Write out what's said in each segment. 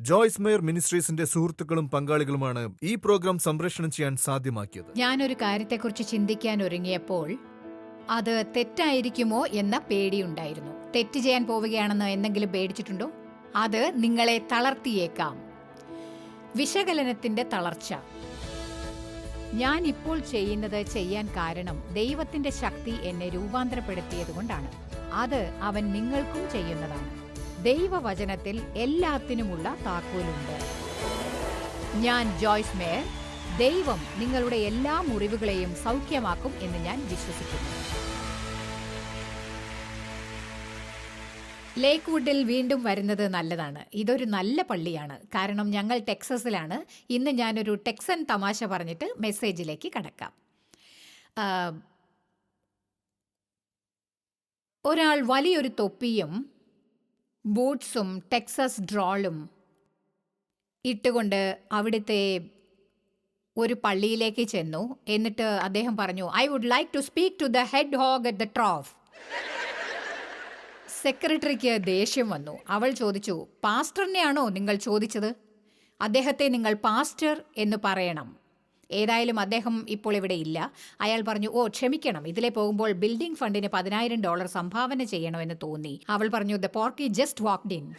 Joyce mayor മിനിസ്ട്രീസിന്റെ സുഹൃത്തുക്കളും പങ്കാളികളുമാണ് ഈ programme സംപ്രേഷണം ചെയ്യാൻ സാധ്യമാക്കിയത്. ഞാനൊരു കാര്യത്തെക്കുറിച്ച് ചിന്തിക്കാൻ ഒരുങ്ങിയപ്പോൾ അത് തെറ്റായിരിക്കുമോ എന്ന പേടിയുണ്ടായിരുന്നു. തെറ്റ് ചെയ്യാൻ പോവുകയാണെന്ന് എന്തെങ്കിലും പേടിച്ചിട്ടുണ്ടോ? അത് നിങ്ങളെ തളർത്തിയേക്കാം. വിശകലനത്തിന്റെ തളർച്ച. ഞാൻ ഇപ്പോൾ ചെയ്യുന്നത് ചെയ്യാൻ കാരണം ദൈവത്തിന്റെ ശക്തി എന്നെ രൂപാന്തരപ്പെടുത്തിയതുകൊണ്ടാണ്. അത് അവൻ നിങ്ങൾക്കും ചെയ്യുന്നതാണ്. ദൈവവചനത്തിൽ എല്ലാത്തിനുമുള്ള താക്കോലുണ്ട്. ഞാൻ ജോയ്സ് മേയർ ദൈവം നിങ്ങളുടെ എല്ലാ മുറിവുകളെയും സൗഖ്യമാക്കും എന്ന് ഞാൻ വിശ്വസിക്കുന്നു. ലേക്ക്വുഡിൽ വീണ്ടും വരുന്നത് നല്ലതാണ്. ഇതൊരു നല്ല പള്ളിയാണ്. കാരണം ഞങ്ങൾ ടെക്സസിലാണ്. ഇന്ന് ഞാനൊരു ടെക്സൻ തമാശ പറഞ്ഞിട്ട് മെസ്സേജിലേക്ക് കടക്കാം. ഒരാൾ വലിയൊരു തൊപ്പിയും ബൂട്ട്സും ടെക്സസ് ഡ്രോളും ഇട്ടുകൊണ്ട് അവിടുത്തെ ഒരു പള്ളിയിലേക്ക് ചെന്നു. എന്നിട്ട് അദ്ദേഹം പറഞ്ഞു I would like to speak to the head hog at the trough സെക്രട്ടറിക്ക് ദേഷ്യം വന്നു. അവൾ ചോദിച്ചു പാസ്റ്ററിനെയാണോ നിങ്ങൾ ചോദിച്ചത്? അദ്ദേഹത്തെ നിങ്ങൾ പാസ്റ്റർ എന്ന് പറയണം. ഏതായാലും അദ്ദേഹം ഇപ്പോൾ ഇവിടെ ഇല്ല. അയാൾ പറഞ്ഞു ഓ ക്ഷമിക്കണം. ഇതിലെ പോകുമ്പോൾ ബിൽഡിംഗ് ഫണ്ടിന് പതിനായിരം ഡോളർ സംഭാവന ചെയ്യണമെന്ന് തോന്നി. അവൾ പറഞ്ഞു the porky just walked in.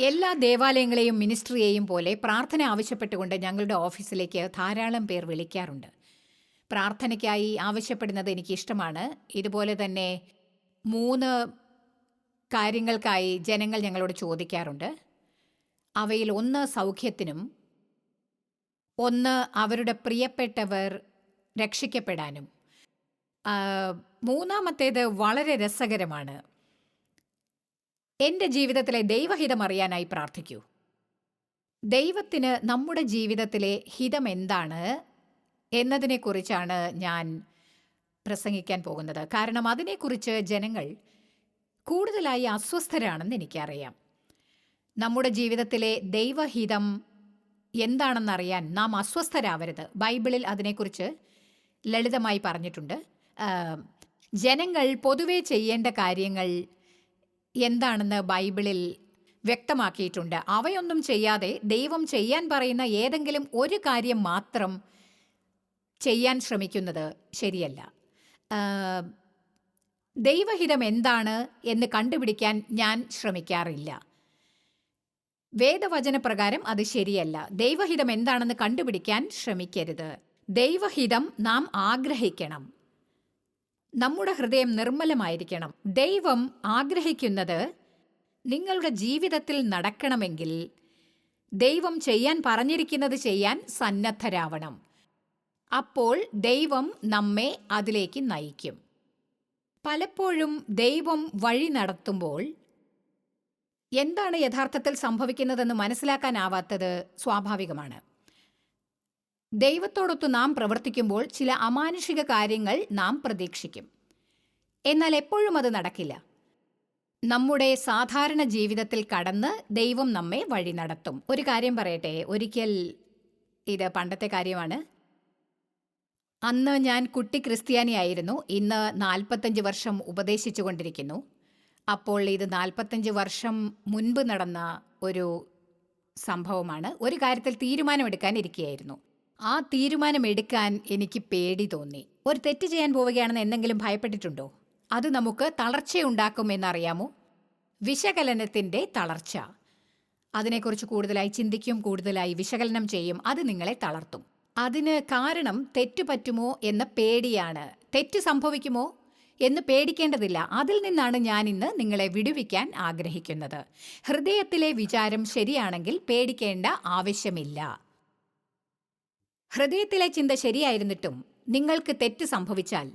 എല്ലാ ദേവാലയങ്ങളെയും മിനിസ്ട്രിയെയും പോലെ പ്രാർത്ഥന ആവശ്യപ്പെട്ടുകൊണ്ട് ഞങ്ങളുടെ ഓഫീസിലേക്ക് ധാരാളം പേർ വിളിക്കാറുണ്ട്. പ്രാർത്ഥനയ്ക്കായി ആവശ്യപ്പെടുന്നത് എനിക്കിഷ്ടമാണ്. ഇതുപോലെ തന്നെ മൂന്ന് കാര്യങ്ങൾക്കായി ജനങ്ങൾ ഞങ്ങളോട് ചോദിക്കാറുണ്ട്. അവയിൽ ഒന്ന് സൗഖ്യത്തിനും ഒന്ന് അവരുടെ പ്രിയപ്പെട്ടവർ രക്ഷിക്കപ്പെടാനും. മൂന്നാമത്തേത് വളരെ രസകരമാണ്. എന്റെ ജീവിതത്തിലെ ദൈവഹിതം അറിയാനായി പ്രാർത്ഥിക്കൂ. ദൈവത്തിന് നമ്മുടെ ജീവിതത്തിലെ ഹിതം എന്താണ് എന്നതിനെക്കുറിച്ചാണ് ഞാൻ പ്രസംഗിക്കാൻ പോകുന്നത്. കാരണം അതിനെക്കുറിച്ച് ജനങ്ങൾ കൂടുതലായി അസ്വസ്ഥരാണെന്ന് എനിക്കറിയാം. നമ്മുടെ ജീവിതത്തിലെ ദൈവഹിതം എന്താണെന്നറിയാൻ നാം അസ്വസ്ഥരാവരുത്. ബൈബിളിൽ അതിനെക്കുറിച്ച് ലളിതമായി പറഞ്ഞിട്ടുണ്ട്. ജനങ്ങൾ പൊതുവെ ചെയ്യേണ്ട കാര്യങ്ങൾ എന്താണെന്ന് ബൈബിളിൽ വ്യക്തമാക്കിയിട്ടുണ്ട്. അവയൊന്നും ചെയ്യാതെ ദൈവം ചെയ്യാൻ പറയുന്ന ഏതെങ്കിലും ഒരു കാര്യം മാത്രം ചെയ്യാൻ ശ്രമിക്കുന്നത് ശരിയല്ല. ദൈവഹിതം എന്താണ് എന്ന് കണ്ടുപിടിക്കാൻ ഞാൻ ശ്രമിക്കാറില്ല. വേദവചനപ്രകാരം അത് ശരിയല്ല. ദൈവഹിതം എന്താണെന്ന് കണ്ടുപിടിക്കാൻ ശ്രമിക്കരുത്. ദൈവഹിതം നാം ആഗ്രഹിക്കണം. നമ്മുടെ ഹൃദയം നിർമ്മലമായിരിക്കണം. ദൈവം ആഗ്രഹിക്കുന്നത് നിങ്ങളുടെ ജീവിതത്തിൽ നടക്കണമെങ്കിൽ ദൈവം ചെയ്യാൻ പറഞ്ഞിരിക്കുന്നത് ചെയ്യാൻ സന്നദ്ധരാവണം. അപ്പോൾ ദൈവം നമ്മെ അതിലേക്ക് നയിക്കും. പലപ്പോഴും ദൈവം വഴി നടത്തുമ്പോൾ എന്താണ് യഥാർത്ഥത്തിൽ സംഭവിക്കുന്നതെന്ന് മനസ്സിലാക്കാനാവാത്തത് സ്വാഭാവികമാണ്. ദൈവത്തോടൊത്ത് നാം പ്രവർത്തിക്കുമ്പോൾ ചില അമാനുഷിക കാര്യങ്ങൾ നാം പ്രതീക്ഷിക്കും. എന്നാൽ എപ്പോഴും അത് നടക്കില്ല. നമ്മുടെ സാധാരണ ജീവിതത്തിൽ കടന്ന് ദൈവം നമ്മെ വഴി നടത്തും. ഒരു കാര്യം പറയട്ടെ ഒരിക്കൽ ഇത് പണ്ടത്തെ കാര്യമാണ്. അന്ന് ഞാൻ കുട്ടി ക്രിസ്ത്യാനിയായിരുന്നു. ഇന്ന് നാൽപ്പത്തഞ്ച് വർഷം ഉപദേശിച്ചു കൊണ്ടിരിക്കുന്നു അപ്പോൾ ഇത് നാൽപ്പത്തഞ്ച് വർഷം മുൻപ് നടന്ന ഒരു സംഭവമാണ്. ഒരു കാര്യത്തിൽ തീരുമാനമെടുക്കാൻ ഇരിക്കുകയായിരുന്നു ആ തീരുമാനമെടുക്കാൻ എനിക്ക് പേടി തോന്നി. ഒരു തെറ്റ് ചെയ്യാൻ പോവുകയാണെന്ന് എന്തെങ്കിലും ഭയപ്പെട്ടിട്ടുണ്ടോ? അത് നമുക്ക് തളർച്ചയുണ്ടാക്കും എന്നറിയാമോ വിശകലനത്തിന്റെ തളർച്ച. അതിനെക്കുറിച്ച് കൂടുതലായി ചിന്തിക്കും കൂടുതലായി വിശകലനം ചെയ്യും. അത് നിങ്ങളെ തളർത്തും. അതിന് കാരണം തെറ്റു പറ്റുമോ എന്ന പേടിയാണ്. തെറ്റ് സംഭവിക്കുമോ എന്ന് പേടിക്കേണ്ടതില്ല. അതിൽ നിന്നാണ് ഞാൻ ഇന്ന് നിങ്ങളെ വിടുവിക്കാൻ ആഗ്രഹിക്കുന്നത്. ഹൃദയത്തിലെ വിചാരം ശരിയാണെങ്കിൽ പേടിക്കേണ്ട ആവശ്യമില്ല. ഹൃദയത്തിലെ ചിന്ത ശരിയായിരുന്നിട്ടും നിങ്ങൾക്ക് തെറ്റ് സംഭവിച്ചാൽ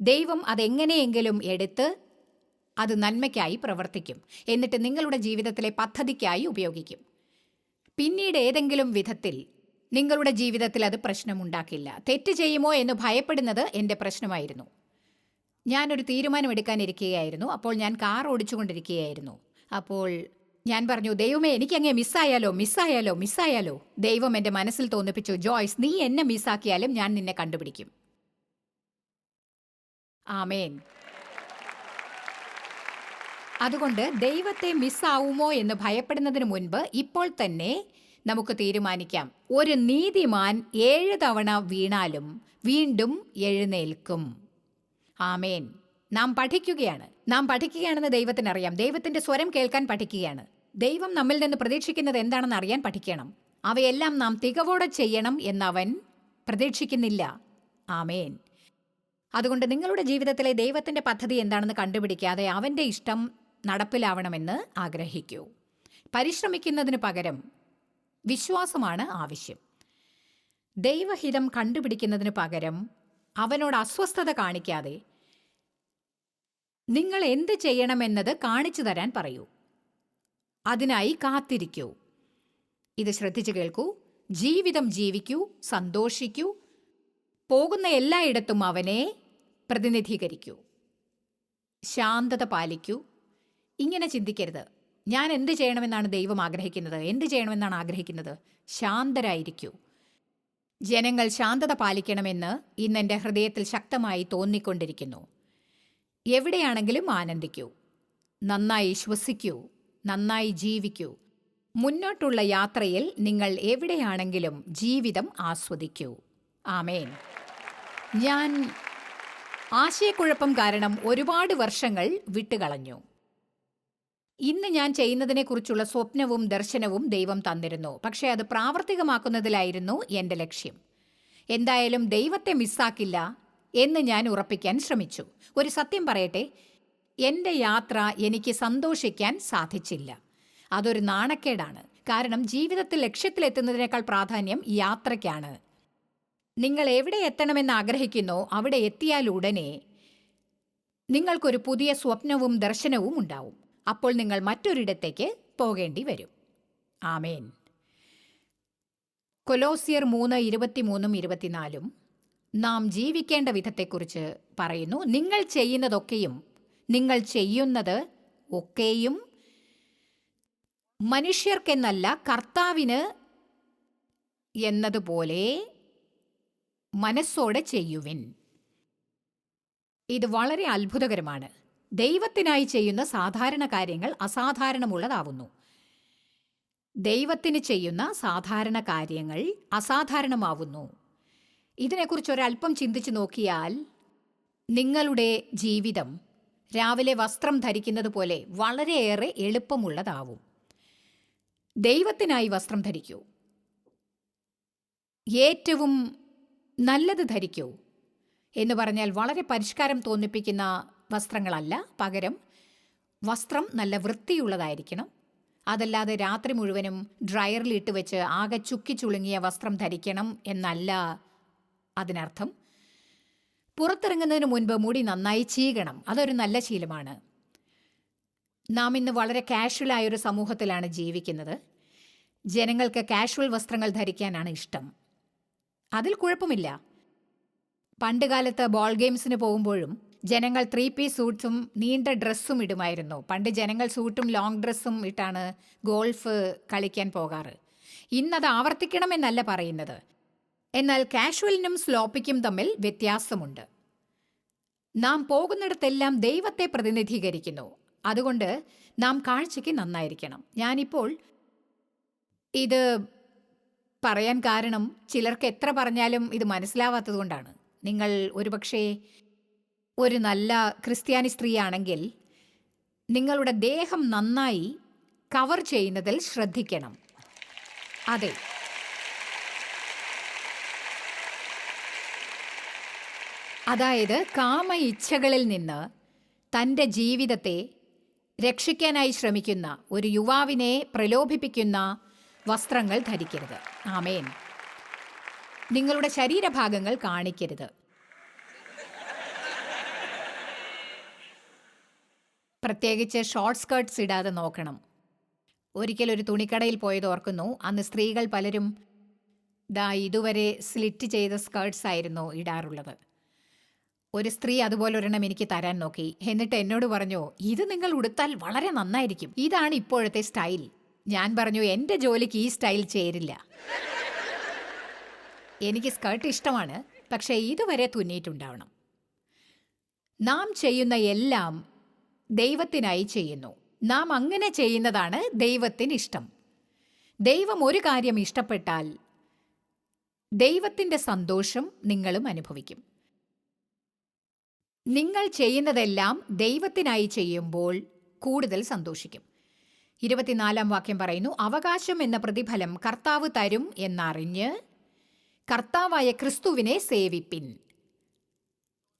ദൈവം അതെങ്ങനെയെങ്കിലും എടുത്ത് അത് നന്മയ്ക്കായി പ്രവർത്തിക്കും. എന്നിട്ട് നിങ്ങളുടെ ജീവിതത്തിലെ പദ്ധതിക്കായി ഉപയോഗിക്കും. പിന്നീട് ഏതെങ്കിലും വിധത്തിൽ നിങ്ങളുടെ ജീവിതത്തിൽ അത് പ്രശ്നമുണ്ടാക്കില്ല. തെറ്റ് ചെയ്യുമോ എന്ന് ഭയപ്പെടുന്നത് എന്റെ പ്രശ്നമായിരുന്നു. ഞാനൊരു തീരുമാനമെടുക്കാനിരിക്കുകയായിരുന്നു. അപ്പോൾ ഞാൻ കാർ ഓടിച്ചുകൊണ്ടിരിക്കുകയായിരുന്നു. അപ്പോൾ ഞാൻ പറഞ്ഞു ദൈവമേ എനിക്കങ്ങേ മിസ്സായാലോ മിസ്സായാലോ മിസ്സായാലോ? ദൈവം എന്റെ മനസ്സിൽ തോന്നിപ്പിച്ചു ജോയ്സ് നീ എന്നെ മിസ്സാക്കിയാലും ഞാൻ നിന്നെ കണ്ടുപിടിക്കും. ആമേൻ. അതുകൊണ്ട് ദൈവത്തെ മിസ്സാവുമോ എന്ന് ഭയപ്പെടുന്നതിന് മുൻപ് ഇപ്പോൾ തന്നെ നമുക്ക് തീരുമാനിക്കാം. ഒരു നീതിമാൻ ഏഴ് തവണ വീണാലും വീണ്ടും എഴുന്നേൽക്കും. ആമേൻ. നാം പഠിക്കുകയാണ്. നാം പഠിക്കുകയാണെന്ന് ദൈവത്തിനറിയാം. ദൈവത്തിന്റെ സ്വരം കേൾക്കാൻ പഠിക്കുകയാണ്. ദൈവം നമ്മിൽ നിന്ന് പ്രതീക്ഷിക്കുന്നത് എന്താണെന്ന് അറിയാൻ പഠിക്കണം. അവയെല്ലാം നാം തികവോടെ ചെയ്യണം എന്നവൻ പ്രതീക്ഷിക്കുന്നില്ല. ആമേൻ. അതുകൊണ്ട് നിങ്ങളുടെ ജീവിതത്തിലെ ദൈവത്തിന്റെ പദ്ധതി എന്താണെന്ന് കണ്ടുപിടിക്കാതെ അവന്റെ ഇഷ്ടം നടപ്പിലാവണമെന്ന് ആഗ്രഹിക്കൂ. പരിശ്രമിക്കുന്നതിന് പകരം വിശ്വാസമാണ് ആവശ്യം. ദൈവഹിതം കണ്ടുപിടിക്കുന്നതിന് പകരം അവനോട് അസ്വസ്ഥത കാണിക്കാതെ നിങ്ങൾ എന്ത് ചെയ്യണമെന്നത് കാണിച്ചു തരാൻ പറയൂ. അതിനായി കാത്തിരിക്കൂ. ഇത് ശ്രദ്ധിച്ചു കേൾക്കൂ. ജീവിതം ജീവിക്കൂ സന്തോഷിക്കൂ. പോകുന്ന എല്ലായിടത്തും അവനെ പ്രതിനിധീകരിക്കൂ. ശാന്തത പാലിക്കൂ. ഇങ്ങനെ ചിന്തിക്കരുത്. ഞാൻ എന്ത് ചെയ്യണമെന്നാണ് ദൈവം ആഗ്രഹിക്കുന്നത്? എന്ത് ചെയ്യണമെന്നാണ് ആഗ്രഹിക്കുന്നത്? ശാന്തരായിരിക്കൂ. ജനങ്ങൾ ശാന്തത പാലിക്കണമെന്ന് ഇന്ന് എന്റെ ഹൃദയത്തിൽ ശക്തമായി തോന്നിക്കൊണ്ടിരിക്കുന്നു. എവിടെയാണെങ്കിലും ആനന്ദിക്കൂ. നന്നായി ശ്വസിക്കൂ. നന്നായി ജീവിക്കൂ. മുന്നോട്ടുള്ള യാത്രയിൽ നിങ്ങൾ എവിടെയാണെങ്കിലും ജീവിതം ആസ്വദിക്കൂ. ആമേൻ. ഞാൻ ആശയക്കുഴപ്പം കാരണം ഒരുപാട് വർഷങ്ങൾ വിട്ടുകളഞ്ഞു. ഇന്ന് ഞാൻ ചെയ്യുന്നതിനെക്കുറിച്ചുള്ള സ്വപ്നവും ദർശനവും ദൈവം തന്നിരുന്നു. പക്ഷേ അത് പ്രാവർത്തികമാക്കുന്നതിലായിരുന്നു എന്റെ ലക്ഷ്യം. എന്തായാലും ദൈവത്തെ മിസ്സാക്കില്ല എന്ന് ഞാൻ ഉറപ്പിക്കാൻ ശ്രമിച്ചു. ഒരു സത്യം പറയട്ടെ എന്റെ യാത്ര എനിക്ക് സന്തോഷിക്കാൻ സാധിച്ചില്ല. അതൊരു നാണക്കേടാണ്. കാരണം ജീവിതത്തിൽ ലക്ഷ്യത്തിലെത്തുന്നതിനേക്കാൾ പ്രാധാന്യം യാത്രയ്ക്കാണ്. നിങ്ങൾ എവിടെ എത്തണമെന്ന് ആഗ്രഹിക്കുന്നോ അവിടെ എത്തിയാൽ ഉടനെ നിങ്ങൾക്കൊരു പുതിയ സ്വപ്നവും ദർശനവും ഉണ്ടാവും. അപ്പോൾ നിങ്ങൾ മറ്റൊരിടത്തേക്ക് പോകേണ്ടി വരും. ആമേൻ. കൊലോസിയർ മൂന്ന് ഇരുപത്തിമൂന്നും ഇരുപത്തിനാലും നാം ജീവിക്കേണ്ട വിധത്തെക്കുറിച്ച് പറയുന്നു. നിങ്ങൾ ചെയ്യുന്നതൊക്കെയും നിങ്ങൾ ചെയ്യുന്നത് ഒക്കെയും മനുഷ്യർക്കെന്നല്ല കർത്താവിന് എന്നതുപോലെ മനസ്സോടെ ചെയ്യുവിൻ. ഇത് വളരെ അത്ഭുതകരമാണ്. ദൈവത്തിനായി ചെയ്യുന്ന സാധാരണ കാര്യങ്ങൾ അസാധാരണമുള്ളതാവുന്നു. ദൈവത്തിന് ചെയ്യുന്ന സാധാരണ കാര്യങ്ങൾ അസാധാരണമാവുന്നു. ഇതിനെക്കുറിച്ച് ഒരല്പം ചിന്തിച്ചു നോക്കിയാൽ നിങ്ങളുടെ ജീവിതം രാവിലെ വസ്ത്രം ധരിക്കുന്നത് പോലെ വളരെയേറെ എളുപ്പമുള്ളതാവും. ദൈവത്തിനായി വസ്ത്രം ധരിക്കൂ. ഏറ്റവും നല്ലത് ധരിക്കൂ എന്ന് പറഞ്ഞാൽ വളരെ പരിഷ്കാരം തോന്നിപ്പിക്കുന്ന വസ്ത്രങ്ങളല്ല പകരം വസ്ത്രം നല്ല വൃത്തിയുള്ളതായിരിക്കണം. അതല്ലാതെ രാത്രി മുഴുവനും ഡ്രയറിലിട്ട് വെച്ച് ആകെ ചുക്കി ചുളുങ്ങിയ വസ്ത്രം ധരിക്കണം എന്നല്ല അതിനർത്ഥം. പുറത്തിറങ്ങുന്നതിന് മുൻപ് മുടി നന്നായി ചീകണം അതൊരു നല്ല ശീലമാണ്. നാം ഇന്ന് വളരെ കാഷ്വലായ ഒരു സമൂഹത്തിലാണ് ജീവിക്കുന്നത്. ജനങ്ങൾക്ക് കാഷ്വൽ വസ്ത്രങ്ങൾ ധരിക്കാനാണ് ഇഷ്ടം. അതിൽ കുഴപ്പമില്ല. പണ്ടുകാലത്ത് ബോൾ ഗെയിംസിന് പോകുമ്പോഴും ജനങ്ങൾ ത്രീ പീസ് സൂട്ട്സും നീണ്ട ഡ്രസ്സും ഇടുമായിരുന്നു. പണ്ട് ജനങ്ങൾ സൂട്ടും ലോങ് ഡ്രസ്സും ഇട്ടാണ് ഗോൾഫ് കളിക്കാൻ പോകാറ്. ഇന്നത് ആവർത്തിക്കണമെന്നല്ല പറയുന്നത്. എന്നാൽ കാഷ്വലിനും സ്ലോപ്പിക്കും തമ്മിൽ വ്യത്യാസമുണ്ട്. നാം പോകുന്നിടത്തെല്ലാം ദൈവത്തെ പ്രതിനിധീകരിക്കുന്നു. അതുകൊണ്ട് നാം കാഴ്ചയ്ക്ക് നന്നായിരിക്കണം. ഞാനിപ്പോൾ ഇത് പറയാൻ കാരണം ചിലർക്ക് എത്ര പറഞ്ഞാലും ഇത് മനസ്സിലാവാത്തതുകൊണ്ടാണ് നിങ്ങൾ ഒരുപക്ഷേ ഒരു നല്ല ക്രിസ്ത്യാനി സ്ത്രീയാണെങ്കിൽ നിങ്ങളുടെ ദേഹം നന്നായി കവർ ചെയ്യുന്നതിൽ ശ്രദ്ധിക്കണം. അതെ. അതായത് കാമ ഇച്ഛകളിൽ നിന്ന് തന്റെ ജീവിതത്തെ രക്ഷിക്കാനായി ശ്രമിക്കുന്ന ഒരു യുവാവിനെ പ്രലോഭിപ്പിക്കുന്ന വസ്ത്രങ്ങൾ ധരിക്കരുത്. ആമേൻ. നിങ്ങളുടെ ശരീരഭാഗങ്ങൾ കാണിക്കരുത്. പ്രത്യേകിച്ച് ഷോർട്ട് സ്കേർട്ട്സ് ഇടാതെ നോക്കണം. ഒരിക്കൽ ഒരു തുണിക്കടയിൽ പോയത് ഓർക്കുന്നു. അന്ന് സ്ത്രീകൾ പലരും ദാ ഇതുവരെ സ്ലിറ്റ് ചെയ്ത സ്കേർട്ട്സ് ആയിരുന്നു ഇടാറുള്ളത്. ഒരു സ്ത്രീ അതുപോലെ ഒരെണ്ണം എനിക്ക് തരാൻ നോക്കി. എന്നിട്ട് എന്നോട് പറഞ്ഞു ഇത് നിങ്ങൾ ഉടുത്താൽ വളരെ നന്നായിരിക്കും. ഇതാണ് ഇപ്പോഴത്തെ സ്റ്റൈൽ. ഞാൻ പറഞ്ഞു എന്റെ ജോലിക്ക് ഈ സ്റ്റൈൽ ചേരില്ല. എനിക്ക് സ്കേർട്ട് ഇഷ്ടമാണ്. പക്ഷേ ഇതുവരെ തുന്നിയിട്ടുണ്ടാവണം. നാം ചെയ്യുന്ന എല്ലാം ദൈവത്തിനായി ചെയ്യുന്നു. നാം അങ്ങനെ ചെയ്യുന്നതാണ് ദൈവത്തിന് ഇഷ്ടം. ദൈവം ഒരു കാര്യം ഇഷ്ടപ്പെട്ടാൽ ദൈവത്തിന്റെ സന്തോഷം നിങ്ങളും അനുഭവിക്കും. നിങ്ങൾ ചെയ്യുന്നതെല്ലാം ദൈവത്തിനായി ചെയ്യുമ്പോൾ കൂടുതൽ സന്തോഷിക്കും. ഇരുപത്തിനാലാം വാക്യം പറയുന്നു അവകാശം എന്ന പ്രതിഫലം കർത്താവ് തരും എന്നറിഞ്ഞ് കർത്താവായ ക്രിസ്തുവിനെ സേവിപ്പിൻ.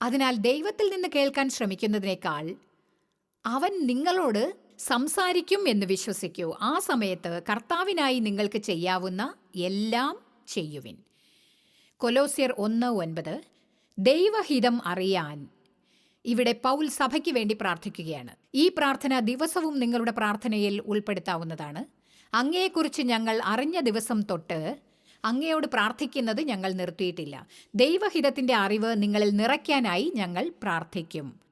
അതിനാൽ ദൈവത്തിൽ നിന്ന് കേൾക്കാൻ ശ്രമിക്കുന്നതിനേക്കാൾ അവൻ നിങ്ങളോട് സംസാരിക്കും എന്ന് വിശ്വസിക്കൂ. ആ സമയത്ത് കർത്താവിനായി നിങ്ങൾക്ക് ചെയ്യാവുന്ന എല്ലാം ചെയ്യുവിൻ. കൊലോസിയർ ഒന്ന് ഒൻപത് ദൈവഹിതം അറിയാൻ. ഇവിടെ പൗൽ സഭയ്ക്ക് വേണ്ടി പ്രാർത്ഥിക്കുകയാണ്. ഈ പ്രാർത്ഥന ദിവസവും നിങ്ങളുടെ പ്രാർത്ഥനയിൽ ഉൾപ്പെടുത്താവുന്നതാണ്. അങ്ങയെക്കുറിച്ച് ഞങ്ങൾ അറിഞ്ഞ ദിവസം തൊട്ട് അങ്ങയോട് പ്രാർത്ഥിക്കുന്നത് ഞങ്ങൾ നിർത്തിയിട്ടില്ല. ദൈവഹിതത്തിന്റെ അറിവ് നിങ്ങളിൽ നിറയ്ക്കാനായി ഞങ്ങൾ പ്രാർത്ഥിക്കും.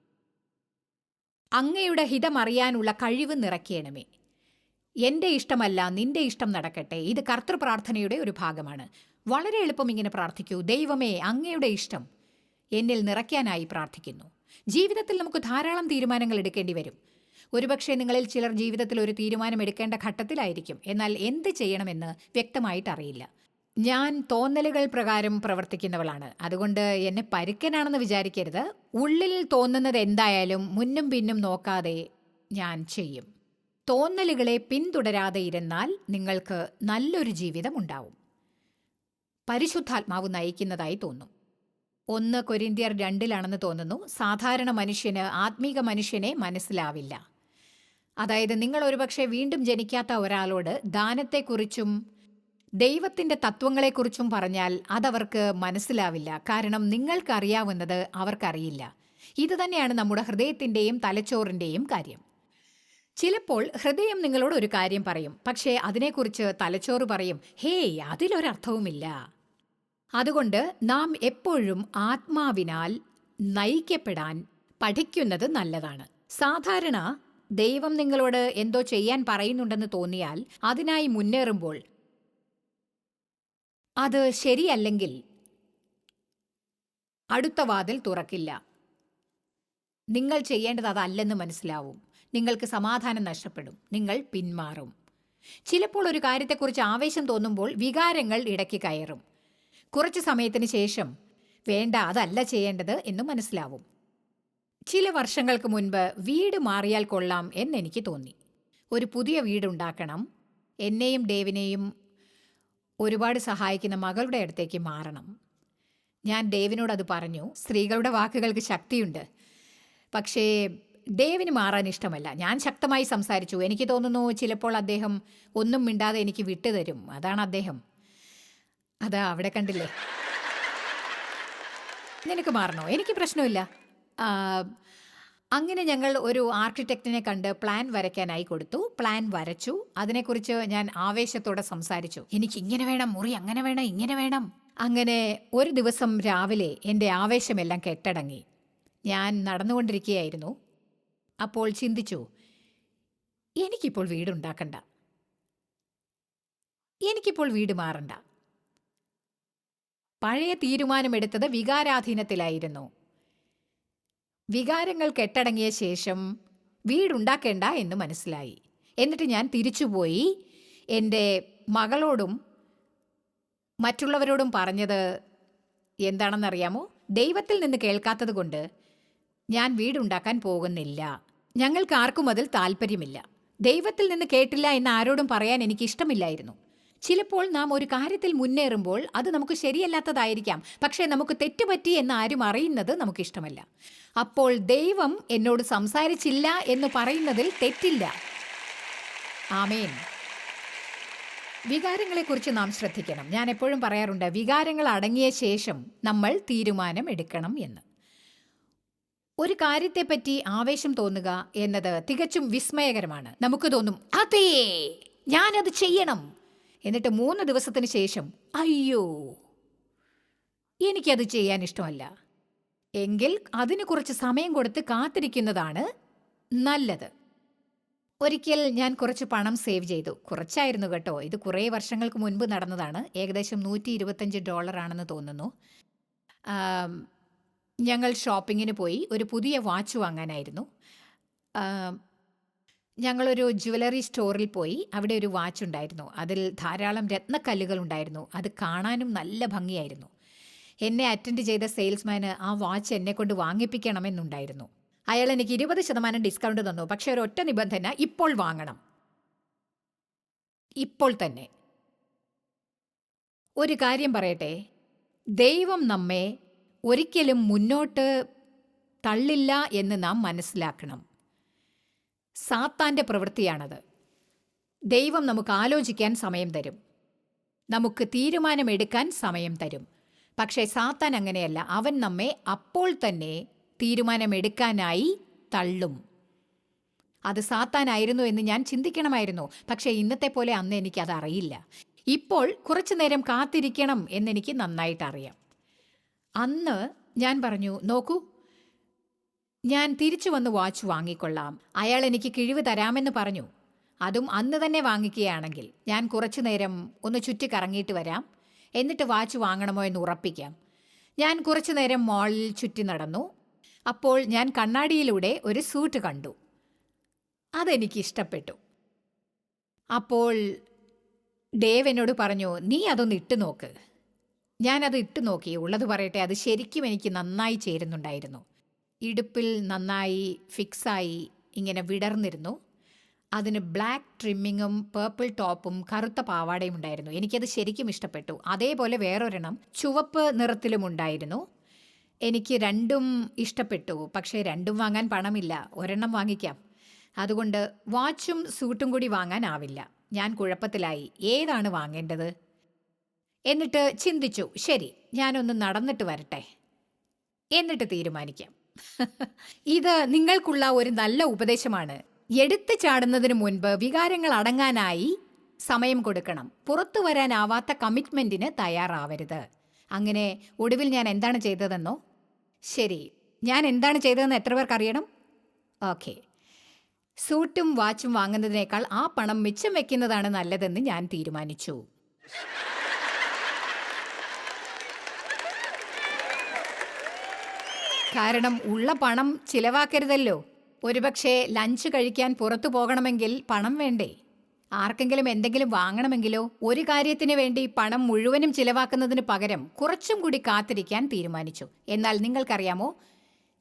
അങ്ങയുടെ ഹിതമറിയാനുള്ള കഴിവ് നിറയ്ക്കണമേ. എന്റെ ഇഷ്ടമല്ല നിന്റെ ഇഷ്ടം നടക്കട്ടെ. ഇത് കർത്തൃപ്രാർത്ഥനയുടെ ഒരു ഭാഗമാണ്. വളരെ എളുപ്പം ഇങ്ങനെ പ്രാർത്ഥിക്കൂ. ദൈവമേ അങ്ങയുടെ ഇഷ്ടം എന്നിൽ നിറയ്ക്കാനായി പ്രാർത്ഥിക്കുന്നു. ജീവിതത്തിൽ നമുക്ക് ധാരാളം തീരുമാനങ്ങൾ എടുക്കേണ്ടി വരും. ഒരുപക്ഷെ നിങ്ങളിൽ ചിലർ ജീവിതത്തിൽ ഒരു തീരുമാനം എടുക്കേണ്ട ഘട്ടത്തിലായിരിക്കും. എന്നാൽ എന്ത് ചെയ്യണമെന്ന് വ്യക്തമായിട്ട് അറിയില്ല ഞാൻ തോന്നലുകൾ പ്രകാരം പ്രവർത്തിക്കുന്നവളാണ്. അതുകൊണ്ട് എന്നെ പരുക്കനാണെന്ന് വിചാരിക്കരുത്. ഉള്ളിൽ തോന്നുന്നത് എന്തായാലും മുന്നും പിന്നും നോക്കാതെ ഞാൻ ചെയ്യും. തോന്നലുകളെ പിന്തുടരാതെ ഇരുന്നാൽ നിങ്ങൾക്ക് നല്ലൊരു ജീവിതം ഉണ്ടാവും. പരിശുദ്ധാത്മാവ് നയിക്കുന്നതായി തോന്നും. ഒന്ന് കൊരിന്ത്യർ രണ്ടിലാണെന്ന് തോന്നുന്നു. സാധാരണ മനുഷ്യന് ആത്മീക മനുഷ്യനെ മനസ്സിലാവില്ല. അതായത് നിങ്ങൾ ഒരുപക്ഷെ വീണ്ടും ജനിക്കാത്ത ഒരാളോട് ദാനത്തെക്കുറിച്ചും ദൈവത്തിന്റെ തത്വങ്ങളെക്കുറിച്ചും പറഞ്ഞാൽ അതവർക്ക് മനസ്സിലാവില്ല. കാരണം നിങ്ങൾക്കറിയാവുന്നത് അവർക്കറിയില്ല. ഇത് തന്നെയാണ് നമ്മുടെ ഹൃദയത്തിന്റെയും തലച്ചോറിന്റെയും കാര്യം. ചിലപ്പോൾ ഹൃദയം നിങ്ങളോട് ഒരു കാര്യം പറയും. പക്ഷേ അതിനെക്കുറിച്ച് തലച്ചോറ് പറയും ഹേയ് അതിലൊരർത്ഥവുമില്ല. അതുകൊണ്ട് നാം എപ്പോഴും ആത്മാവിനാൽ നയിക്കപ്പെടാൻ പഠിക്കുന്നത് നല്ലതാണ്. സാധാരണ ദൈവം നിങ്ങളോട് എന്തോ ചെയ്യാൻ പറയുന്നുണ്ടെന്ന് തോന്നിയാൽ അതിനായി മുന്നേറുമ്പോൾ അത് ശരിയല്ലെങ്കിൽ അടുത്ത വാതിൽ തുറക്കില്ല. നിങ്ങൾ ചെയ്യേണ്ടത് അതല്ലെന്ന് മനസ്സിലാവും. നിങ്ങൾക്ക് സമാധാനം നഷ്ടപ്പെടും. നിങ്ങൾ പിന്മാറും. ചിലപ്പോൾ ഒരു കാര്യത്തെക്കുറിച്ച് ആവേശം തോന്നുമ്പോൾ വികാരങ്ങൾ ഇടയ്ക്ക് കയറും. കുറച്ച് സമയത്തിന് ശേഷം വേണ്ട അതല്ല ചെയ്യേണ്ടത് എന്ന് മനസ്സിലാവും. ചില വർഷങ്ങൾക്ക് മുൻപ് വീട് മാറിയാൽ കൊള്ളാം എന്നെനിക്ക് തോന്നി. ഒരു പുതിയ വീടുണ്ടാക്കണം. എന്നെയും ഡേവിനെയും ഒരുപാട് സഹായിക്കുന്ന മകളുടെ അടുത്തേക്ക് മാറണം. ഞാൻ ഡേവിനോട് അത് പറഞ്ഞു. സ്ത്രീകളുടെ വാക്കുകൾക്ക് ശക്തിയുണ്ട്. പക്ഷേ ഡേവിന് മാറാൻ ഇഷ്ടമല്ല. ഞാൻ ശക്തമായി സംസാരിച്ചു. എനിക്ക് തോന്നുന്നു ചിലപ്പോൾ അദ്ദേഹം ഒന്നും മിണ്ടാതെ എനിക്ക് വിട്ടുതരും. അതാണ് അദ്ദേഹം. അതാ അവിടെ കണ്ടില്ലേ? നിനക്ക് മാറണോ? എനിക്ക് പ്രശ്നമില്ല. അങ്ങനെ ഞങ്ങൾ ഒരു ആർക്കിടെക്റ്റിനെ കണ്ട് പ്ലാൻ വരയ്ക്കാനായി കൊടുത്തു. പ്ലാൻ വരച്ചു. അതിനെക്കുറിച്ച് ഞാൻ ആവേശത്തോടെ സംസാരിച്ചു. എനിക്ക് ഇങ്ങനെ വേണം മുറി അങ്ങനെ വേണം ഇങ്ങനെ വേണം. അങ്ങനെ ഒരു ദിവസം രാവിലെ എന്റെ ആവേശമെല്ലാം കെട്ടടങ്ങി. ഞാൻ നടന്നുകൊണ്ടിരിക്കുകയായിരുന്നു. അപ്പോൾ ചിന്തിച്ചു എനിക്കിപ്പോൾ വീടുണ്ടാക്കണ്ട എനിക്കിപ്പോൾ വീട് മാറണ്ട. പഴയ തീരുമാനമെടുത്തത് വികാരാധീനത്തിലായിരുന്നു. വികാരങ്ങൾ കെട്ടടങ്ങിയ ശേഷം വീടുണ്ടാക്കേണ്ട എന്ന് മനസ്സിലായി. എന്നിട്ട് ഞാൻ തിരിച്ചുപോയി എന്റെ മകളോടും മറ്റുള്ളവരോടും പറഞ്ഞത് എന്താണെന്നറിയാമോ? ദൈവത്തിൽ നിന്ന് കേൾക്കാത്തത് കൊണ്ട് ഞാൻ വീടുണ്ടാക്കാൻ പോകുന്നില്ല. ഞങ്ങൾക്ക് ആർക്കും അതിൽ താല്പര്യമില്ല ദൈവത്തിൽ നിന്ന് കേട്ടില്ല എന്ന് ആരോടും പറയാൻ എനിക്ക് ഇഷ്ടമില്ലായിരുന്നു. ചിലപ്പോൾ നാം ഒരു കാര്യത്തിൽ മുന്നേറുമ്പോൾ അത് നമുക്ക് ശരിയല്ലാത്തതായിരിക്കാം. പക്ഷേ നമുക്ക് തെറ്റുപറ്റി എന്ന് ആരും അറിയുന്നത് നമുക്കിഷ്ടമല്ല. അപ്പോൾ ദൈവം എന്നോട് സംസാരിച്ചില്ല എന്ന് പറയുന്നതിൽ തെറ്റില്ല. ആമേൻ. വികാരങ്ങളെക്കുറിച്ച് നാം ശ്രദ്ധിക്കണം. ഞാൻ എപ്പോഴും പറയാറുണ്ട് വികാരങ്ങൾ അടങ്ങിയ ശേഷം നമ്മൾ തീരുമാനം എടുക്കണം എന്ന്. ഒരു കാര്യത്തെപ്പറ്റി ആവേശം തോന്നുക എന്നത് തികച്ചും വിസ്മയകരമാണ്. നമുക്ക് തോന്നും അതേ ഞാനത് ചെയ്യണം. എന്നിട്ട് മൂന്ന് ദിവസത്തിന് ശേഷം അയ്യോ എനിക്കത് ചെയ്യാൻ ഇഷ്ടമല്ല. എങ്കിൽ അതിന് കുറച്ച് സമയം കൊടുത്ത് കാത്തിരിക്കുന്നതാണ് നല്ലത്. ഒരിക്കൽ ഞാൻ കുറച്ച് പണം സേവ് ചെയ്തു. കുറച്ചായിരുന്നു കേട്ടോ. ഇത് കുറേ വർഷങ്ങൾക്ക് മുൻപ് നടന്നതാണ്. ഏകദേശം നൂറ്റി ഇരുപത്തഞ്ച് ഡോളറാണെന്ന് തോന്നുന്നു. ഞങ്ങൾ ഷോപ്പിങ്ങിന് പോയി. ഒരു പുതിയ വാച്ച് വാങ്ങാനായിരുന്നു. ഞങ്ങളൊരു ജുവലറി സ്റ്റോറിൽ പോയി അവിടെ ഒരു വാച്ച് ഉണ്ടായിരുന്നു. അതിൽ ധാരാളം രത്നക്കല്ലുകൾ ഉണ്ടായിരുന്നു. അത് കാണാനും നല്ല ഭംഗിയായിരുന്നു. എന്നെ അറ്റൻഡ് ചെയ്ത സെയിൽസ്മാന് ആ വാച്ച് എന്നെ കൊണ്ട് വാങ്ങിപ്പിക്കണമെന്നുണ്ടായിരുന്നു. അയാൾ എനിക്ക് ഇരുപത് ശതമാനം ഡിസ്കൗണ്ട് തന്നു. പക്ഷേ ഒരൊറ്റ നിബന്ധന ഇപ്പോൾ വാങ്ങണം. ഇപ്പോൾ തന്നെ. ഒരു കാര്യം പറയട്ടെ. ദൈവം നമ്മെ ഒരിക്കലും മുന്നോട്ട് തള്ളില്ല എന്ന് നാം മനസ്സിലാക്കണം. സാത്താന്റെ പ്രവൃത്തിയാണത്. ദൈവം നമുക്ക് ആലോചിക്കാൻ സമയം തരും. നമുക്ക് തീരുമാനമെടുക്കാൻ സമയം തരും. പക്ഷേ സാത്താൻ അങ്ങനെയല്ല. അവൻ നമ്മെ അപ്പോൾ തന്നെ തീരുമാനമെടുക്കാനായി തള്ളും. അത് സാത്താനായിരുന്നു എന്ന് ഞാൻ ചിന്തിക്കണമായിരുന്നു. പക്ഷേ ഇന്നത്തെ പോലെ അന്ന് എനിക്കത് അറിയില്ല ഇപ്പോൾ കുറച്ചു നേരം കാത്തിരിക്കണം എന്നെനിക്ക് നന്നായിട്ടറിയാം. അന്ന് ഞാൻ പറഞ്ഞു നോക്കൂ ഞാൻ തിരിച്ചു വന്ന് വാച്ച് വാങ്ങിക്കൊള്ളാം. അയാൾ എനിക്ക് കിഴിവ് തരാമെന്ന് പറഞ്ഞു. അതും അന്ന് തന്നെ വാങ്ങിക്കുകയാണെങ്കിൽ ഞാൻ കുറച്ചു നേരം ഒന്ന് ചുറ്റി കറങ്ങിയിട്ട് വരാം. എന്നിട്ട് വാച്ച് വാങ്ങണമോ എന്ന് ഉറപ്പിക്കാം. ഞാൻ കുറച്ചു നേരം മോളിൽ ചുറ്റി നടന്നു. അപ്പോൾ ഞാൻ കണ്ണാടിയിലൂടെ ഒരു സൂട്ട് കണ്ടു. അതെനിക്ക് ഇഷ്ടപ്പെട്ടു അപ്പോൾ ഡേവ് എന്നോട് പറഞ്ഞു നീ അതൊന്ന് ഇട്ട് നോക്ക്. ഞാനത് ഇട്ട് നോക്കി. ഉള്ളത് പറയട്ടെ അത് ശരിക്കും എനിക്ക് നന്നായി ചേരുന്നുണ്ടായിരുന്നു. ഇടുപ്പിൽ നന്നായി ഫിക്സായി ഇങ്ങനെ വിടർന്നിരുന്നു. അതിന് ബ്ലാക്ക് ട്രിമ്മിങ്ങും പേർപ്പിൾ ടോപ്പും കറുത്ത പാവാടയും ഉണ്ടായിരുന്നു. എനിക്കത് ശരിക്കും ഇഷ്ടപ്പെട്ടു. അതേപോലെ വേറൊരെണ്ണം ചുവപ്പ് നിറത്തിലും ഉണ്ടായിരുന്നു. എനിക്ക് രണ്ടും ഇഷ്ടപ്പെട്ടു. പക്ഷേ രണ്ടും വാങ്ങാൻ പണമില്ല. ഒരെണ്ണം വാങ്ങിക്കാം. അതുകൊണ്ട് വാച്ചും സൂട്ടും കൂടി വാങ്ങാനാവില്ല ഞാൻ കുഴപ്പത്തിലായി. ഏതാണ് വാങ്ങേണ്ടത്? എന്നിട്ട് ചിന്തിച്ചു. ശരി ഞാനൊന്ന് നടന്നിട്ട് വരട്ടെ. എന്നിട്ട് തീരുമാനിക്കാം. ഇത് നിങ്ങൾക്കുള്ള ഒരു നല്ല ഉപദേശമാണ്. എടുത്തു ചാടുന്നതിന് മുൻപ് വികാരങ്ങൾ അടങ്ങാനായി സമയം കൊടുക്കണം. പുറത്തു വരാനാവാത്ത കമ്മിറ്റ്മെന്റിന് തയ്യാറാവരുത്. അങ്ങനെ ഒടുവിൽ ഞാൻ എന്താണ് ചെയ്തതെന്നോ? ശരി ഞാൻ എന്താണ് ചെയ്തതെന്ന് എത്ര പേർക്ക് അറിയണം? ഓക്കെ. സൂട്ടും വാച്ചും വാങ്ങുന്നതിനേക്കാൾ ആ പണം മിച്ചം വെക്കുന്നതാണ് നല്ലതെന്ന് ഞാൻ തീരുമാനിച്ചു. കാരണം ഉള്ള പണം ചിലവാക്കരുതല്ലോ. ഒരുപക്ഷെ ലഞ്ച് കഴിക്കാൻ പുറത്തു പോകണമെങ്കിൽ പണം വേണ്ടേ? ആർക്കെങ്കിലും എന്തെങ്കിലും വാങ്ങണമെങ്കിലോ? ഒരു കാര്യത്തിന് വേണ്ടി പണം മുഴുവനും ചിലവാക്കുന്നതിന് പകരം കുറച്ചും കൂടി കാത്തിരിക്കാൻ തീരുമാനിച്ചു. എന്നാൽ നിങ്ങൾക്കറിയാമോ?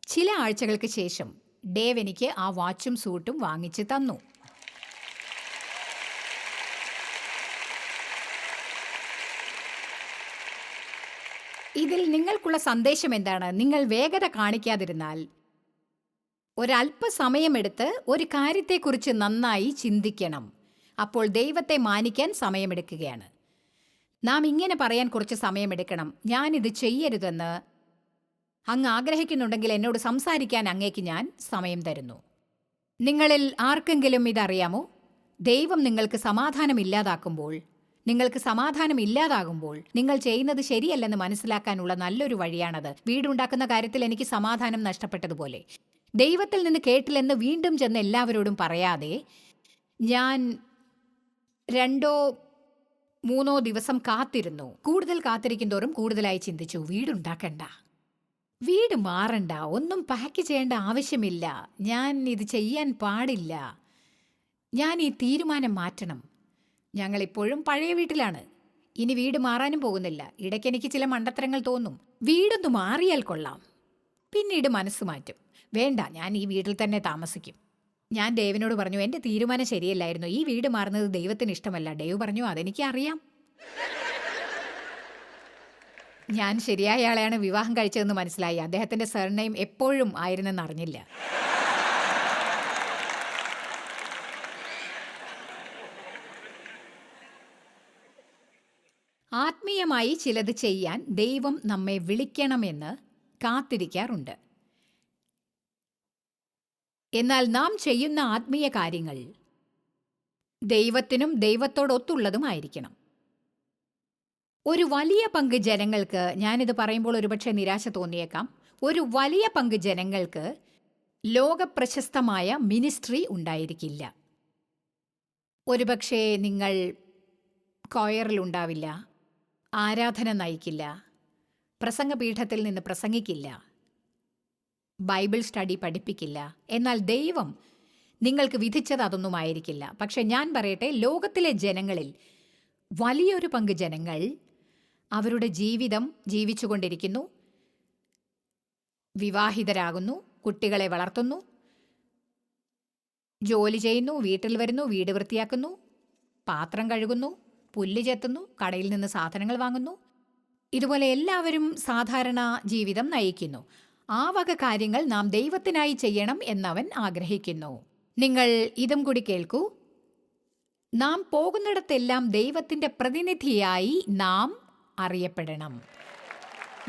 ചില ആഴ്ചകൾക്ക് ശേഷം ഡേവ് എനിക്ക് ആ വാച്ചും സൂട്ടും വാങ്ങിച്ചു തന്നു. ഇതിൽ നിങ്ങൾക്കുള്ള സന്ദേശം എന്താണ്? നിങ്ങൾ വേഗത കാണിക്കാതിരുന്നാൽ ഒരല്പസമയമെടുത്ത് ഒരു കാര്യത്തെക്കുറിച്ച് നന്നായി ചിന്തിക്കണം. അപ്പോൾ ദൈവത്തെ മാനിക്കാൻ സമയമെടുക്കുകയാണ്. നാം ഇങ്ങനെ പറയാൻ കുറച്ച് സമയമെടുക്കണം. ഞാനിത് ചെയ്യരുതെന്ന് അങ്ങ് ആഗ്രഹിക്കുന്നുണ്ടെങ്കിൽ എന്നോട് സംസാരിക്കാൻ അങ്ങേക്ക് ഞാൻ സമയം തരുന്നു. നിങ്ങളിൽ ആർക്കെങ്കിലും ഇതറിയാമോ? ദൈവം നിങ്ങൾക്ക് സമാധാനം ഇല്ലാതാക്കുമ്പോൾ നിങ്ങൾക്ക് സമാധാനം ഇല്ലാതാകുമ്പോൾ നിങ്ങൾ ചെയ്യുന്നത് ശരിയല്ലെന്ന് മനസ്സിലാക്കാനുള്ള നല്ലൊരു വഴിയാണത്. വീടുണ്ടാക്കുന്ന കാര്യത്തിൽ എനിക്ക് സമാധാനം നഷ്ടപ്പെട്ടതുപോലെ. ദൈവത്തിൽ നിന്ന് കേട്ടില്ലെന്ന് വീണ്ടും ചെന്ന് എല്ലാവരോടും പറയാതെ ഞാൻ രണ്ടോ മൂന്നോ ദിവസം കാത്തിരുന്നു. കൂടുതൽ കാത്തിരിക്കും തോറും കൂടുതലായി ചിന്തിച്ചു വീടുണ്ടാക്കണ്ട. വീട് മാറണ്ട ഒന്നും പാക്ക് ചെയ്യേണ്ട ആവശ്യമില്ല. ഞാൻ ഇത് ചെയ്യാൻ പാടില്ല. ഞാൻ ഈ തീരുമാനം മാറ്റണം. ഞങ്ങൾ ഇപ്പോഴും പഴയ വീട്ടിലാണ്. ഇനി വീട് മാറാനും പോകുന്നില്ല. ഇടയ്ക്ക് എനിക്ക് ചില മണ്ടത്തരങ്ങൾ തോന്നും. വീടൊന്ന് മാറിയാൽ കൊള്ളാം. പിന്നീട് മനസ്സ് മാറ്റും. വേണ്ട ഞാൻ ഈ വീട്ടിൽ തന്നെ താമസിക്കും. ഞാൻ ദേവിനോട് പറഞ്ഞു എന്റെ തീരുമാനം ശരിയല്ലായിരുന്നു. ഈ വീട് മാറുന്നത് ദൈവത്തിന് ഇഷ്ടമല്ല. ഡേവ് പറഞ്ഞു അതെനിക്ക് അറിയാം. ഞാൻ ശരിയായ ആളെയാണ് വിവാഹം കഴിച്ചതെന്ന് മനസ്സിലായി. അദ്ദേഹത്തിന്റെ സർനെയിം എപ്പോഴും ആയിരുന്നെന്ന് അറിഞ്ഞില്ല. ആത്മീയമായി ചിലത് ചെയ്യാൻ ദൈവം നമ്മെ വിളിക്കണമെന്ന് കാത്തിരിക്കാറുണ്ട്. എന്നാൽ നാം ചെയ്യുന്ന ആത്മീയ കാര്യങ്ങൾ ദൈവത്തിനും ദൈവത്തോടൊത്തുള്ളതുമായിരിക്കണം. ഒരു വലിയ പങ്ക് ജനങ്ങൾക്ക് ഞാനിത് പറയുമ്പോൾ ഒരുപക്ഷെ നിരാശ തോന്നിയേക്കാം ഒരു വലിയ പങ്ക് ജനങ്ങൾക്ക് ലോകപ്രശസ്തമായ മിനിസ്ട്രി ഉണ്ടായിരിക്കില്ല. ഒരുപക്ഷെ നിങ്ങൾ കോയറിലുണ്ടാവില്ല ആരാധന നയിക്കില്ല. പ്രസംഗപീഠത്തിൽ നിന്ന് പ്രസംഗിക്കില്ല. Bible study പഠിപ്പിക്കില്ല. എന്നാൽ ദൈവം നിങ്ങൾക്ക് വിധിച്ചത് അതൊന്നുമായിരിക്കില്ല. പക്ഷെ ഞാൻ പറയട്ടെ ലോകത്തിലെ ജനങ്ങളിൽ വലിയൊരു പങ്ക് ജനങ്ങൾ അവരുടെ ജീവിതം ജീവിച്ചുകൊണ്ടിരിക്കുന്നു. വിവാഹിതരാകുന്നു കുട്ടികളെ വളർത്തുന്നു ജോലി ചെയ്യുന്നു വീട്ടിൽ വരുന്നു വീട് വൃത്തിയാക്കുന്നു പാത്രം കഴുകുന്നു പുല്ല് ചെത്തുന്നു കടയിൽ നിന്ന് സാധനങ്ങൾ വാങ്ങുന്നു. ഇതുപോലെ എല്ലാവരും സാധാരണ ജീവിതം നയിക്കുന്നു. ആ വക കാര്യങ്ങൾ നാം ദൈവത്തിനായി ചെയ്യണം എന്നവൻ ആഗ്രഹിക്കുന്നു. നിങ്ങൾ ഇതും കൂടി കേൾക്കൂ. നാം പോകുന്നിടത്തെല്ലാം ദൈവത്തിന്റെ പ്രതിനിധിയായി നാം അറിയപ്പെടണം.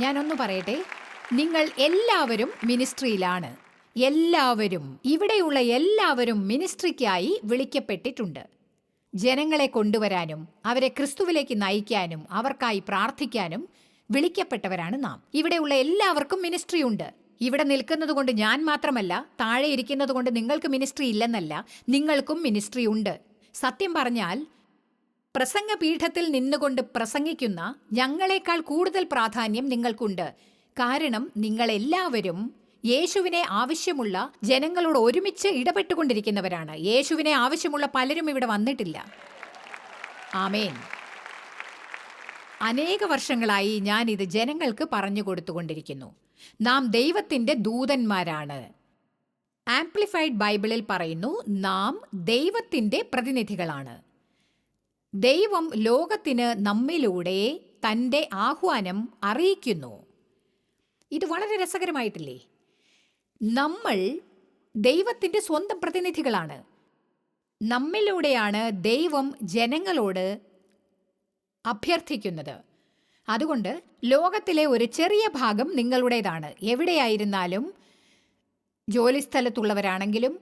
ഞാനൊന്ന് പറയട്ടെ. നിങ്ങൾ എല്ലാവരും മിനിസ്ട്രിയിലാണ്. എല്ലാവരും ഇവിടെയുള്ള എല്ലാവരും മിനിസ്ട്രിക്കായി വിളിക്കപ്പെട്ടിട്ടുണ്ട്. ജനങ്ങളെ കൊണ്ടുവരാനും അവരെ ക്രിസ്തുവിലേക്ക് നയിക്കാനും അവർക്കായി പ്രാർത്ഥിക്കാനും വിളിക്കപ്പെട്ടവരാണ് നാം. ഇവിടെയുള്ള എല്ലാവർക്കും മിനിസ്ട്രി ഉണ്ട്. ഇവിടെ നിൽക്കുന്നത് കൊണ്ട് ഞാൻ മാത്രമല്ല താഴെ ഇരിക്കുന്നത് കൊണ്ട് നിങ്ങൾക്ക് മിനിസ്ട്രി ഇല്ലെന്നല്ല നിങ്ങൾക്കും മിനിസ്ട്രി ഉണ്ട്. സത്യം പറഞ്ഞാൽ പ്രസംഗപീഠത്തിൽ നിന്നുകൊണ്ട് പ്രസംഗിക്കുന്ന ഞങ്ങളെക്കാൾ കൂടുതൽ പ്രാധാന്യം നിങ്ങൾക്കുണ്ട്. കാരണം നിങ്ങളെല്ലാവരും യേശുവിനെ ആവശ്യമുള്ള ജനങ്ങളോട് ഒരുമിച്ച് ഇടപെട്ടുകൊണ്ടിരിക്കുന്നവരാണ്. യേശുവിനെ ആവശ്യമുള്ള പലരും ഇവിടെ വന്നിട്ടില്ല. ആമേൻ. അനേക വർഷങ്ങളായി ഞാൻ ഇത് ജനങ്ങൾക്ക് പറഞ്ഞു കൊടുത്തുകൊണ്ടിരിക്കുന്നു. നാം ദൈവത്തിന്റെ ദൂതന്മാരാണ്. ആംപ്ലിഫൈഡ് ബൈബിളിൽ പറയുന്നു നാം ദൈവത്തിന്റെ പ്രതിനിധികളാണ്. ദൈവം ലോകത്തിന് നമ്മിലൂടെ തന്റെ ആഹ്വാനം അറിയിക്കുന്നു. ഇത് വളരെ രസകരമായിട്ടില്ലേ? നമ്മൾ ദൈവത്തിന്റെ സ്വന്തം പ്രതിനിധികളാണ്. നമ്മിലൂടെയാണ് ദൈവം ജനങ്ങളോട് അഭ്യർത്ഥിക്കുന്നത്. അതുകൊണ്ട് ലോകത്തിലെ ഒരു ചെറിയ ഭാഗം നിങ്ങളുടേതാണ്. എവിടെയായിരുന്നാലും ജോലിസ്ഥലത്തുള്ളവരാണെങ്കിലും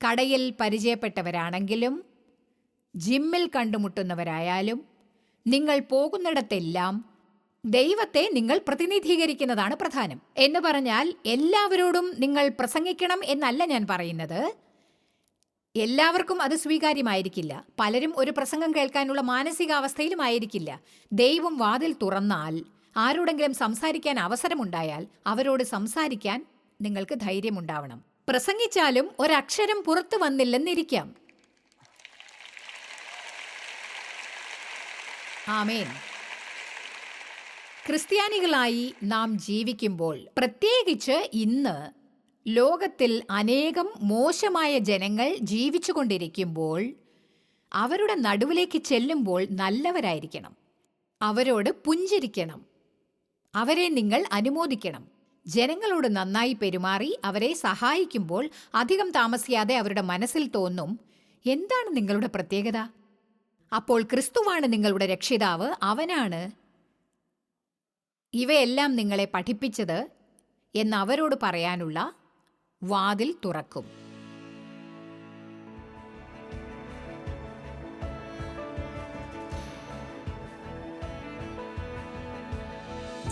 കടയിൽ പരിചയപ്പെട്ടവരാണെങ്കിലും ജിമ്മിൽ കണ്ടുമുട്ടുന്നവരായാലും നിങ്ങൾ പോകുന്നിടത്തെല്ലാം ദൈവത്തെ നിങ്ങൾ പ്രതിനിധീകരിക്കുന്നതാണ് പ്രധാനം. എന്ന് പറഞ്ഞാൽ എല്ലാവരോടും നിങ്ങൾ പ്രസംഗിക്കണം എന്നല്ല ഞാൻ പറയുന്നത്. എല്ലാവർക്കും അത് സ്വീകാര്യമായിരിക്കില്ല. പലരും ഒരു പ്രസംഗം കേൾക്കാനുള്ള മാനസികാവസ്ഥയിലുമായിരിക്കില്ല ദൈവം വാതിൽ തുറന്നാൽ ആരോടെങ്കിലും സംസാരിക്കാൻ അവസരമുണ്ടായാൽ അവരോട് സംസാരിക്കാൻ നിങ്ങൾക്ക് ധൈര്യമുണ്ടാവണം. പ്രസംഗിച്ചാലും ഒരക്ഷരം പുറത്തു വന്നില്ലെന്നിരിക്കാം. ആമേൻ. ക്രിസ്ത്യാനികളായി നാം ജീവിക്കുമ്പോൾ പ്രത്യേകിച്ച് ഇന്ന് ലോകത്തിൽ അനേകം മോശമായ ജനങ്ങൾ ജീവിച്ചുകൊണ്ടിരിക്കുമ്പോൾ അവരുടെ നടുവിലേക്ക് ചെല്ലുമ്പോൾ നല്ലവരായിരിക്കണം. അവരോട് പുഞ്ചിരിക്കണം. അവരെ നിങ്ങൾ അനുമോദിക്കണം. ജനങ്ങളോട് നന്നായി പെരുമാറി അവരെ സഹായിക്കുമ്പോൾ അധികം താമസിയാതെ അവരുടെ മനസ്സിൽ തോന്നും എന്താണ് നിങ്ങളുടെ പ്രത്യേകത? അപ്പോൾ ക്രിസ്തുവാണ് നിങ്ങളുടെ രക്ഷിതാവ് അവനാണ് ഇവയെല്ലാം നിങ്ങളെ പഠിപ്പിച്ചത് എന്ന് അവരോട് പറയാനുള്ള വാതിൽ തുറക്കും.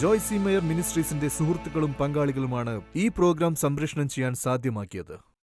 ജോയ് സി മേയർ മിനിസ്ട്രീസിന്റെ സുഹൃത്തുക്കളും പങ്കാളികളുമാണ് ഈ പ്രോഗ്രാം സംപ്രേഷണം ചെയ്യാൻ സാധ്യമാക്കിയത്.